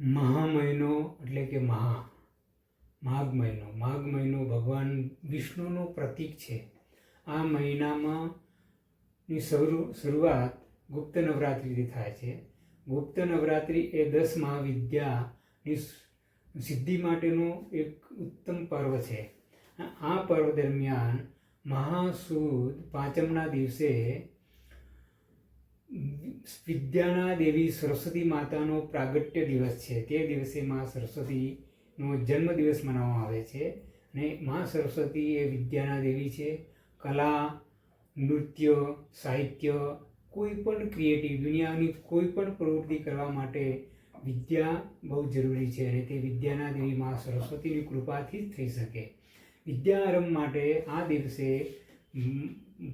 મહા મહિનો એટલે કે મહા માઘ મહિનો માઘ મહિનો ભગવાન વિષ્ણુનો પ્રતીક છે. આ મહિનામાં ની શરૂઆત ગુપ્ત નવરાત્રિથી થાય છે. ગુપ્ત નવરાત્રિ એ દસ મહાવિદ્યાની સિદ્ધિ માટેનો એક ઉત્તમ પર્વ છે. આ પર્વ દરમિયાન મહાસુદ પાંચમના દિવસે વિદ્યાના દેવી સરસ્વતી માતાનો પ્રાગટ્ય દિવસ છે. તે દિવસે મા સરસ્વતીનો જન્મદિવસ મનાવવામાં આવે છે અને મા સરસ્વતી એ વિદ્યાના દેવી છે. કલા, નૃત્ય, સાહિત્ય કોઈ પણ ક્રિએટિવ, દુનિયાની કોઈ પણ પ્રવૃત્તિ કરવા માટે વિદ્યા બહુ જરૂરી છે અને તે વિદ્યાના દેવી મા સરસ્વતીની કૃપાથી જ થઈ શકે. વિદ્યા આરંભ માટે આ દિવસે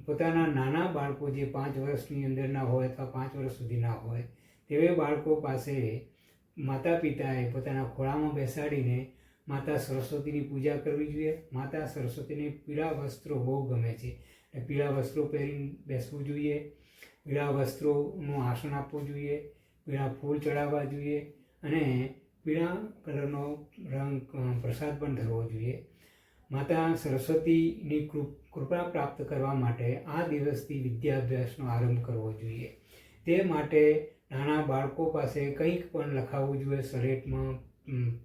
પોતાના નાના બાળકો જે પાંચ વર્ષની અંદરના હોય અથવા પાંચ વર્ષ સુધીના હોય તેવા બાળકો પાસે માતા પિતાએ પોતાના ખોળામાં બેસાડીને માતા સરસ્વતીની પૂજા કરવી જોઈએ. માતા સરસ્વતીને પીળા વસ્ત્રો બહુ ગમે છે. પીળા વસ્ત્રો પહેરીને બેસવું જોઈએ. પીળા વસ્ત્રોનું આસન આપવું જોઈએ. પીળા ફૂલ ચડાવવા જોઈએ. અને પીળા કલરનો રંગ પ્રસાદ પણ ધરવો જોઈએ. માતા સરસ્વતીની કૃપા પ્રાપ્ત કરવા માટે આ દિવસથી વિદ્યાભ્યાસનો આરંભ કરવો જોઈએ. તે માટે નાના બાળકો પાસે કંઈક પણ લખાવવું જોઈએ, સલેટમાં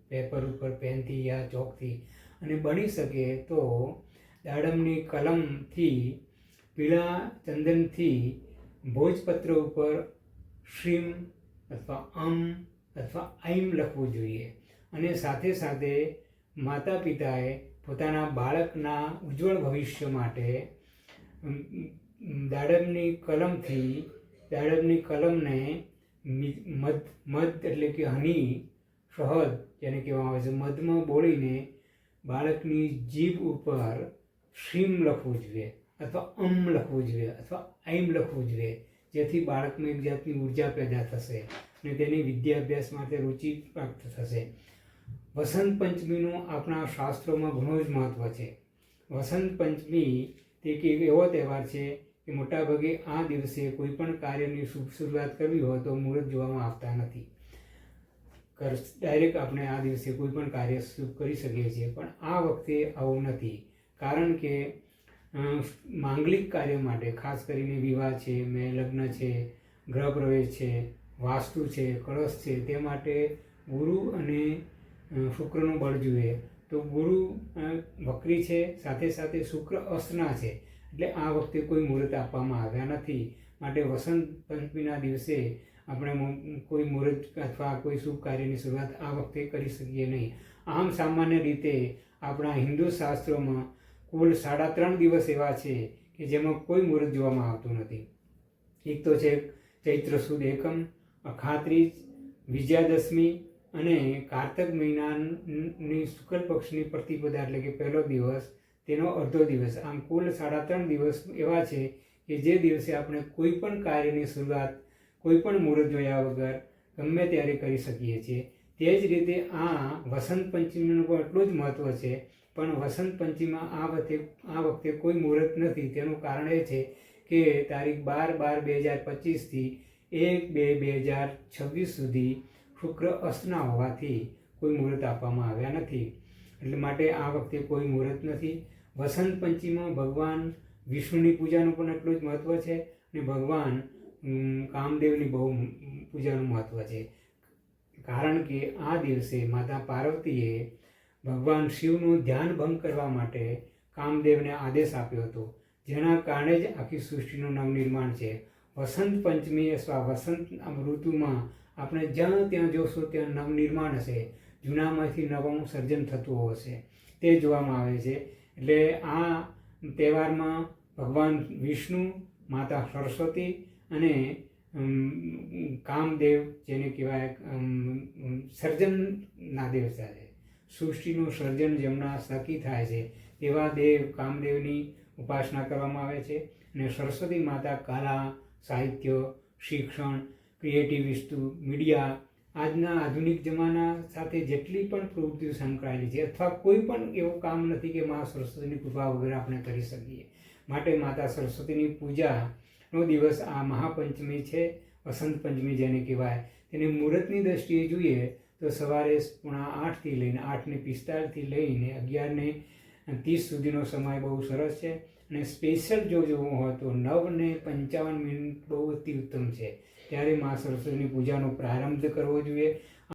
પેપર ઉપર, પેનથી યા ચોકથી. અને બની શકે તો દાડમની કલમથી, પીળા ચંદનથી ભોજપત્ર ઉપર શ્રીમ અથવા અમ અથવા આઈમ લખવું જોઈએ. અને સાથે સાથે માતા પિતાએ પોતાના બાળકના ઉજ્જવળ ભવિષ્ય માટે દાડમની કલમથી, દાડમની કલમને મધ મધ એટલે કે હની શહદ જેને કહેવામાં આવે છે, મધમાં બોળીને બાળકની જીભ ઉપર શ્રીમ લખવું જોઈએ અથવા અમ લખવું જોઈએ અથવા ઐમ લખવું જોઈએ, જેથી બાળકમાં એક જાતની ઊર્જા પેદા થશે અને તેની વિદ્યાભ્યાસ માટે રુચિ પ્રાપ્ત થશે. વસંત પંચમીનું આપણા શાસ્ત્રોમાં ઘણું જ મહત્ત્વ છે. વસંત પંચમી તે એક એવો તહેવાર છે કે મોટાભાગે આ દિવસે કોઈ પણ કાર્યની શુભ શરૂઆત કરવી હોય તો મુહૂર્ત જોવામાં આવતા નથી. ડાયરેક્ટ આપણે આ દિવસે કોઈ પણ કાર્ય શુભ કરી શકીએ છીએ, પણ આ વખતે આવું નથી. કારણ કે માંગલિક કાર્ય માટે ખાસ કરીને વિવાહ છે, મેં લગ્ન છે ગૃહ પ્રવેશ છે, વાસ્તુ છે, કળશ છે, તે માટે ગુરુ અને શુક્રનું બળ જોઈએ તો ગુરુ વક્રી છે, સાથે સાથે શુક્ર અસના છે. એટલે આ વખતે કોઈ મુહૂર્ત આપવામાં આવ્યા નથી. માટે વસંત પંચમીના દિવસે આપણે કોઈ મુહૂર્ત અથવા કોઈ શુભ કાર્યની શરૂઆત આ વખતે કરી શકીએ નહીં. આમ સામાન્ય રીતે આપણા હિન્દુ શાસ્ત્રોમાં કુલ સાડા ત્રણ દિવસ એવા છે કે જેમાં કોઈ મુહૂર્ત જોવામાં આવતું નથી. એક તો છે ચૈત્ર સુદ એકમ, અખાત્રીજ, વિજયાદશમી અને કારતક મહિનાની શુક્લ પક્ષની પ્રતિપદા એટલે કે પહેલો દિવસ, તેનો અડધો દિવસ. આમ કુલ સાડા ત્રણ દિવસ એવા છે કે જે દિવસે આપણે કોઈ પણ કાર્યની શરૂઆત કોઈ પણ મુહૂર્ત જોયા વગર ગમે ત્યારે કરી શકીએ છીએ. તે જ રીતે આ વસંત પંચમીનું પણ એટલું જ મહત્ત્વ છે, પણ વસંત પંચમીમાં આ વખતે આ વખતે કોઈ મુહૂર્ત નથી. તેનું કારણ એ છે કે તારીખ બાર બાર બે હજાર પચીસથી એક બે બે હજાર છવ્વીસ સુધી શુક્ર અસ્ના હોવાથી કોઈ મુહૂર્ત આપવામાં આવ્યા નથી. એટલે માટે આ વખતે કોઈ મુહૂર્ત નથી. વસંત પંચમીમાં ભગવાન વિષ્ણુની પૂજાનું પણ એટલું જ મહત્ત્વ છે અને ભગવાન કામદેવની બહુ પૂજાનું મહત્ત્વ છે. કારણ કે આ દિવસે માતા પાર્વતીએ ભગવાન શિવનું ધ્યાન ભંગ કરવા માટે કામદેવને આદેશ આપ્યો હતો. જેના કારણે જ આખી સૃષ્ટિનું નવનિર્માણ છે. વસંત પંચમી અથવા વસંત ઋતુમાં આપણે જ્યાં ત્યાં જોશું ત્યાં નવનિર્માણ હશે. જૂનામાંથી નવું સર્જન થતું હશે. તે જોવામાં આવે છે. એટલે આ તહેવારમાં ભગવાન વિષ્ણુ, માતા સરસ્વતી અને કામદેવ જેને કહેવાય સર્જનના દેવતા છે સૃષ્ટિનું સર્જન જેમના સકી થાય છે, તેવા દેવ કામદેવની ઉપાસના કરવામાં આવે છે. અને સરસ્વતી માતા કલા, સાહિત્ય, શિક્ષણ ક્રિએટિવ વસ્તુ મીડિયા આજના આધુનિક જમાના સાથે જેટલી પણ પ્રવૃત્તિઓ સંકળાયેલી છે, અથવા કોઈ પણ એવું કામ નથી કે મા સરસ્વતીની કૃપા વગર આપણે કરી શકીએ. માટે માતા સરસ્વતીની પૂજાનો દિવસ આ મહાપંચમી છે, વસંત પંચમી જેને કહેવાય. તેને મુહૂર્તની દ્રષ્ટિએ જોઈએ તો સવારે પૂણા આઠથી લઈને આઠને પિસ્તાળીસથી લઈને અગિયારને ત્રીસ સુધીનો સમય બહુ સરસ છે. અને સ્પેશિયલ જો જોવું હોય તો નવ ને પંચાવન મિનિટ બહુ અતિ ઉત્તમ છે. ત્યારે મા સરસ્વતીની પૂજાનો પ્રારંભ કરવો જોઈએ.